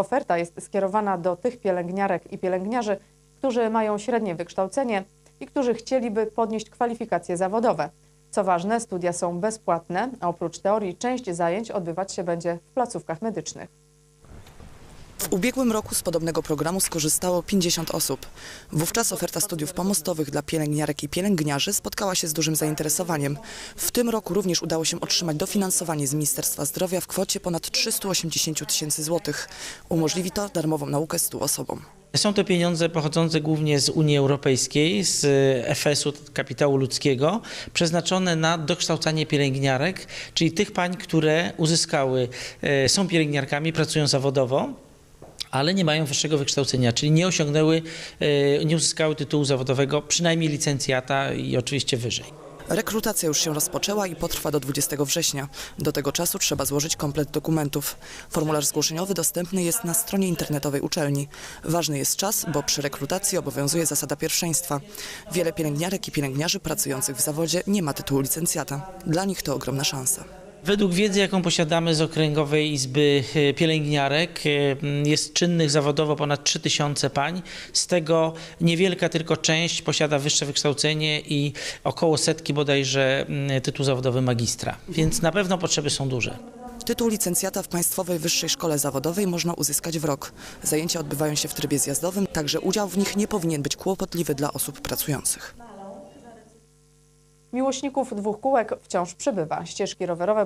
Oferta jest skierowana do tych pielęgniarek i pielęgniarzy, którzy mają średnie wykształcenie i którzy chcieliby podnieść kwalifikacje zawodowe. Co ważne, studia są bezpłatne, a oprócz teorii część zajęć odbywać się będzie w placówkach medycznych. W ubiegłym roku z podobnego programu skorzystało 50 osób. Wówczas oferta studiów pomostowych dla pielęgniarek i pielęgniarzy spotkała się z dużym zainteresowaniem. W tym roku również udało się otrzymać dofinansowanie z Ministerstwa Zdrowia w kwocie ponad 380 tysięcy złotych. Umożliwi to darmową naukę 100 osobom. Są to pieniądze pochodzące głównie z Unii Europejskiej, z FS-u, kapitału ludzkiego, przeznaczone na dokształcanie pielęgniarek, czyli tych pań, które uzyskały, e, są pielęgniarkami, pracują zawodowo, ale nie mają wyższego wykształcenia, czyli nie osiągnęły, e, nie uzyskały tytułu zawodowego, przynajmniej licencjata i oczywiście wyżej. Rekrutacja już się rozpoczęła i potrwa do 20 września. Do tego czasu trzeba złożyć komplet dokumentów. Formularz zgłoszeniowy dostępny jest na stronie internetowej uczelni. Ważny jest czas, bo przy rekrutacji obowiązuje zasada pierwszeństwa. Wiele pielęgniarek i pielęgniarzy pracujących w zawodzie nie ma tytułu licencjata. Dla nich to ogromna szansa. Według wiedzy, jaką posiadamy z Okręgowej Izby e, Pielęgniarek, e, jest czynnych zawodowo ponad 3000 pań. Z tego niewielka tylko część posiada wyższe wykształcenie i około setki bodajże tytuł zawodowy magistra. Więc na pewno potrzeby są duże. Tytuł licencjata w Państwowej Wyższej Szkole Zawodowej można uzyskać w rok. Zajęcia odbywają się w trybie zjazdowym, także udział w nich nie powinien być kłopotliwy dla osób pracujących. Miłośników dwóch kółek wciąż przybywa. Ścieżki rowerowe